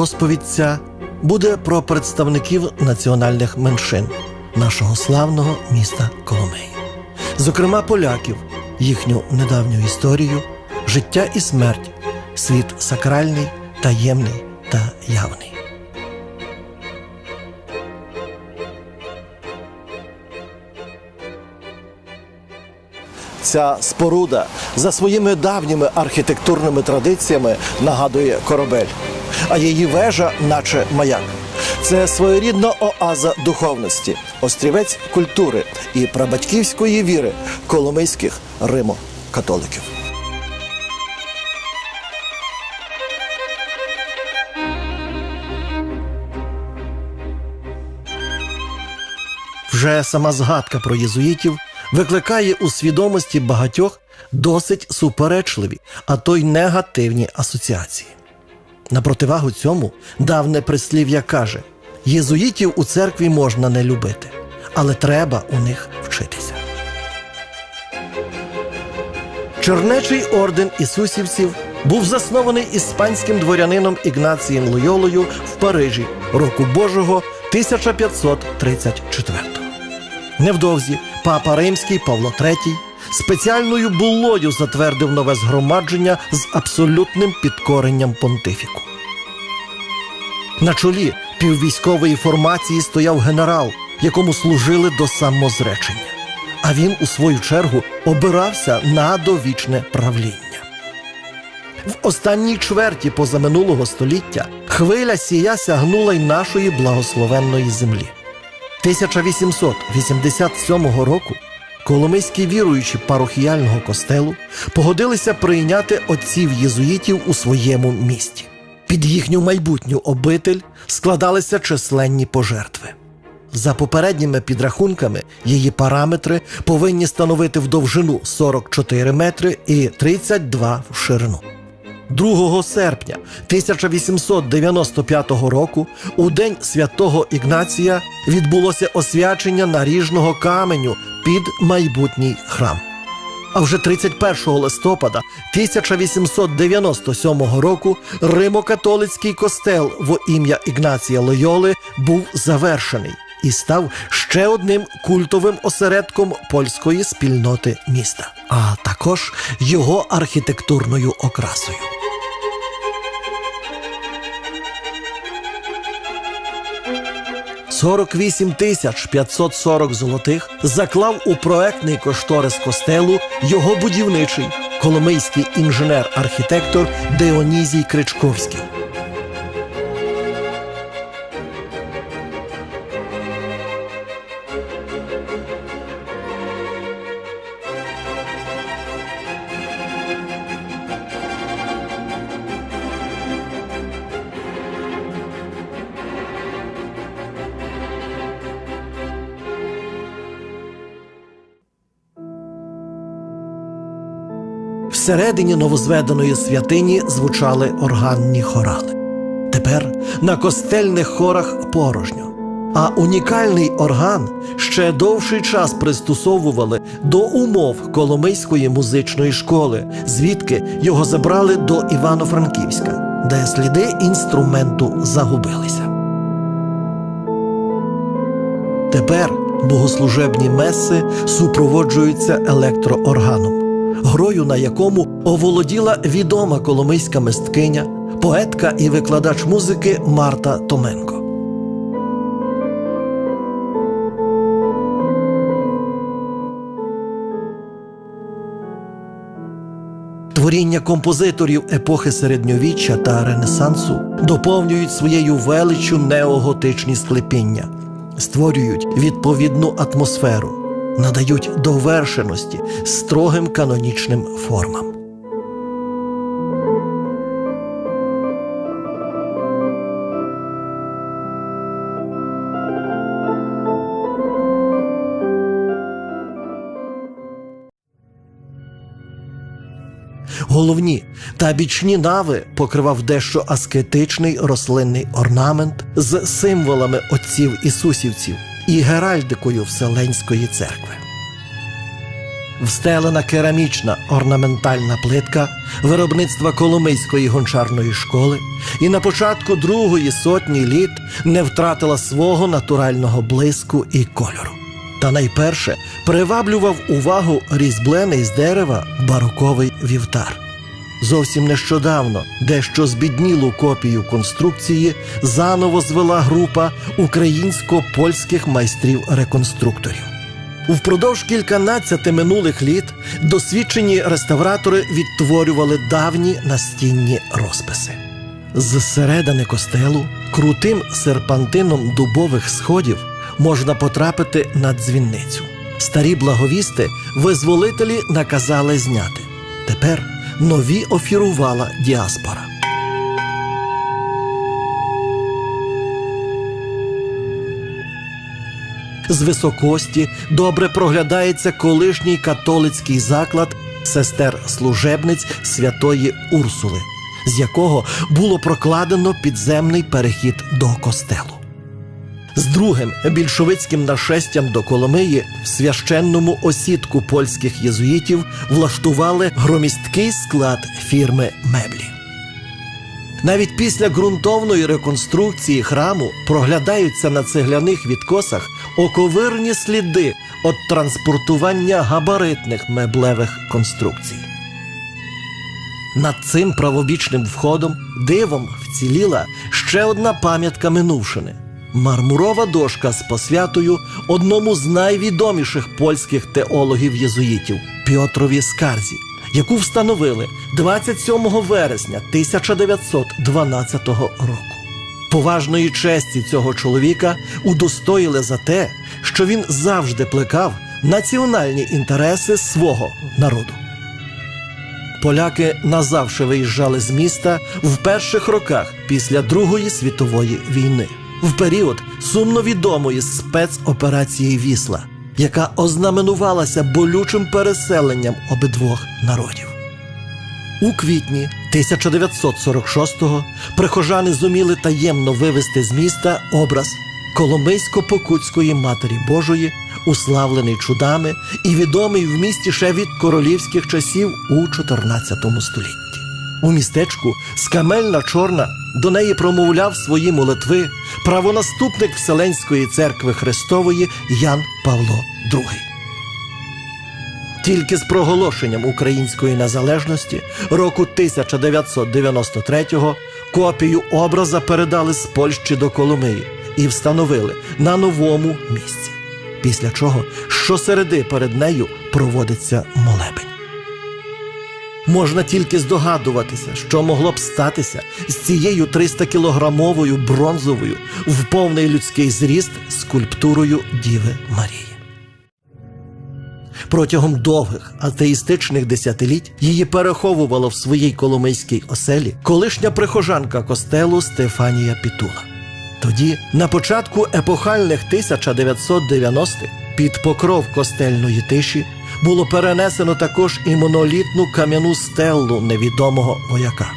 Розповідь ця буде про представників національних меншин нашого славного міста Коломиї, зокрема поляків, їхню недавню історію, життя і смерть, світ сакральний, таємний та явний. Ця споруда за своїми давніми архітектурними традиціями нагадує корабель, а її вежа, наче маяк. Це своєрідна оаза духовності, острівець культури і прабатьківської віри коломийських римо-католиків. Вже сама згадка про єзуїтів викликає у свідомості багатьох досить суперечливі, а то й негативні асоціації. На противагу цьому давне прислів'я каже: єзуїтів у церкві можна не любити, але треба у них вчитися. Чернечий орден ісусівців був заснований іспанським дворянином Ігнацієм Лойолою в Парижі року Божого 1534. Невдовзі папа Римський Павло III спеціальною буллою затвердив нове згромадження з абсолютним підкоренням понтифіку. На чолі піввійськової формації стояв генерал, якому служили до самозречення. А він, у свою чергу, обирався на довічне правління. В останній чверті позаминулого століття хвиля сія сягнула й нашої благословенної землі. 1887 року коломийські віруючі парохіяльного костелу погодилися прийняти отців єзуїтів у своєму місті. Під їхню майбутню обитель складалися численні пожертви. За попередніми підрахунками, її параметри повинні становити в довжину 44 метри і 32 в ширину. 2 серпня 1895 року, у день святого Ігнація, відбулося освячення наріжного каменю під майбутній храм. А вже 31 листопада 1897 року Римо-католицький костел в ім'я Ігнація Лойоли був завершений і став ще одним культовим осередком польської спільноти міста, а також його архітектурною окрасою. Сорок вісім тисяч 540 золотих заклав у проектний кошторис костелу його будівничий коломийський інженер-архітектор Деонізій Кричковський. Всередині новозведеної святині звучали органні хорали. Тепер на костельних хорах порожньо. А унікальний орган ще довший час пристосовували до умов Коломийської музичної школи, звідки його забрали до Івано-Франківська, де сліди інструменту загубилися. Тепер богослужебні меси супроводжуються електроорганом грою на якому оволоділа відома коломийська мисткиня, поетка і викладач музики Марта Томенко. Творіння композиторів епохи середньовіччя та Ренесансу доповнюють своєю величчю неоготичні склепіння, створюють відповідну атмосферу надають довершеності строгим канонічним формам. Головні та бічні нави покривав дещо аскетичний рослинний орнамент з символами отців ісусівців і геральдикою Вселенської церкви. встелена керамічна орнаментальна плитка виробництва Коломийської гончарної школи і на початку другої сотні літ не втратила свого натурального блиску і кольору. Та найперше приваблював увагу різьблений з дерева бароковий вівтар. Зовсім нещодавно дещо збіднілу копію конструкції заново звела група українсько-польських майстрів-реконструкторів. Впродовж кільканадцяти минулих літ досвідчені реставратори відтворювали давні настінні розписи. З середини костелу крутим серпантином дубових сходів можна потрапити на дзвінницю. Старі благовісти визволителі наказали зняти. Тепер нові офірувала діаспора. З високості добре проглядається колишній католицький заклад сестер служебниць святої Урсули, з якого було прокладено підземний перехід до костелу. З другим більшовицьким нашестям до Коломиї в священному осідку польських єзуїтів влаштували громісткий склад фірми меблі. Навіть після ґрунтовної реконструкції храму проглядаються на цегляних відкосах оковирні сліди від транспортування габаритних меблевих конструкцій. Над цим правобічним входом дивом вціліла ще одна пам'ятка минувшини мармурова дошка з посвятою одному з найвідоміших польських теологів-єзуїтів Пьотрові Скарзі, яку встановили 27 вересня 1912 року. Поважної честі цього чоловіка удостоїли за те, що він завжди плекав національні інтереси свого народу. Поляки назавше виїжджали з міста в перших роках після Другої світової війни, в період сумно відомої спецоперації Вісла, яка ознаменувалася болючим переселенням обидвох народів. У квітні 1946-го прихожани зуміли таємно вивести з міста образ Коломийсько-Покутської Матері Божої, уславлений чудами і відомий в місті ще від королівських часів у 14 столітті. У містечку Скамельна Чорна до неї промовляв свої молитви правонаступник Вселенської церкви Христової Ян Павло II. Тільки з проголошенням української незалежності року 1993-го копію образа передали з Польщі до Коломиї і встановили на новому місці. Після чого щосереди перед нею проводиться молебень. Можна тільки здогадуватися, що могло б статися з цією 300-кілограмовою бронзовою в повний людський зріст скульптурою Діви Марії. Протягом довгих атеїстичних десятиліть її переховувала в своїй коломийській оселі колишня прихожанка костелу Стефанія Пітула. Тоді, на початку епохальних 1990-х, під покров костельної тиші було перенесено також і монолітну кам'яну стелу невідомого вояка.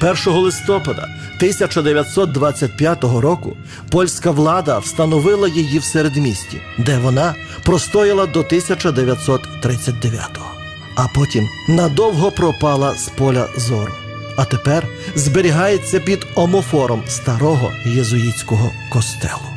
1 листопада 1925 року польська влада встановила її в середмісті, де вона простояла до 1939-го, а потім надовго пропала з поля зору. А тепер зберігається під омофором старого єзуїтського костелу.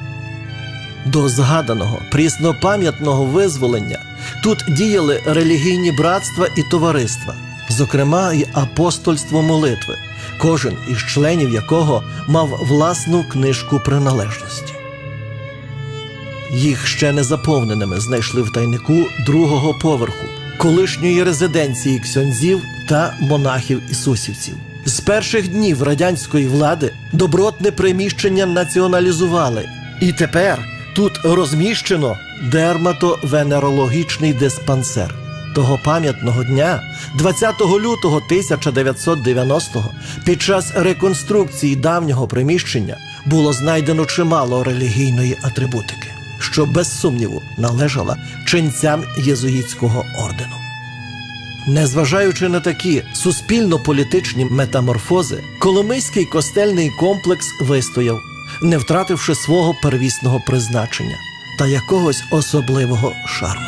До згаданого пріснопам'ятного визволення тут діяли релігійні братства і товариства, зокрема й апостольство молитви, кожен із членів якого мав власну книжку приналежності. Їх ще не заповненими знайшли в тайнику другого поверху, колишньої резиденції ксьонзів та монахів-ісусівців. З перших днів радянської влади добротне приміщення націоналізували, і тепер тут розміщено дерматовенерологічний диспансер. Того пам'ятного дня, 20 лютого 1990-го, під час реконструкції давнього приміщення було знайдено чимало релігійної атрибутики, що без сумніву належала ченцям єзуїтського ордену. Незважаючи на такі суспільно-політичні метаморфози, Коломийський костельний комплекс вистояв, не втративши свого первісного призначення та якогось особливого шарму.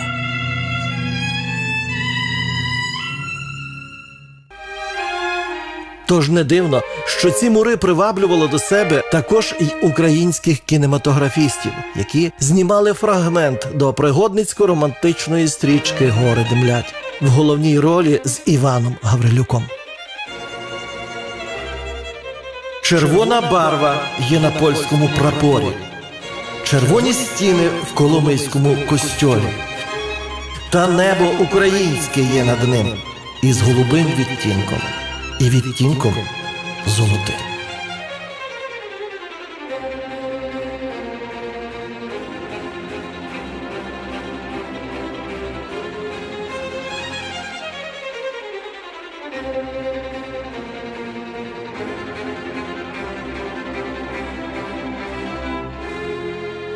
Тож не дивно, що ці мури приваблювали до себе також і українських кінематографістів, які знімали фрагмент до пригодницько-романтичної стрічки Гори Демлять в головній ролі з Іваном Гаврилюком. Червона барва є на польському прапорі червоні стіни в Коломийському костьолі, та небо українське є над ним із голубим відтінком і відтінком золотим.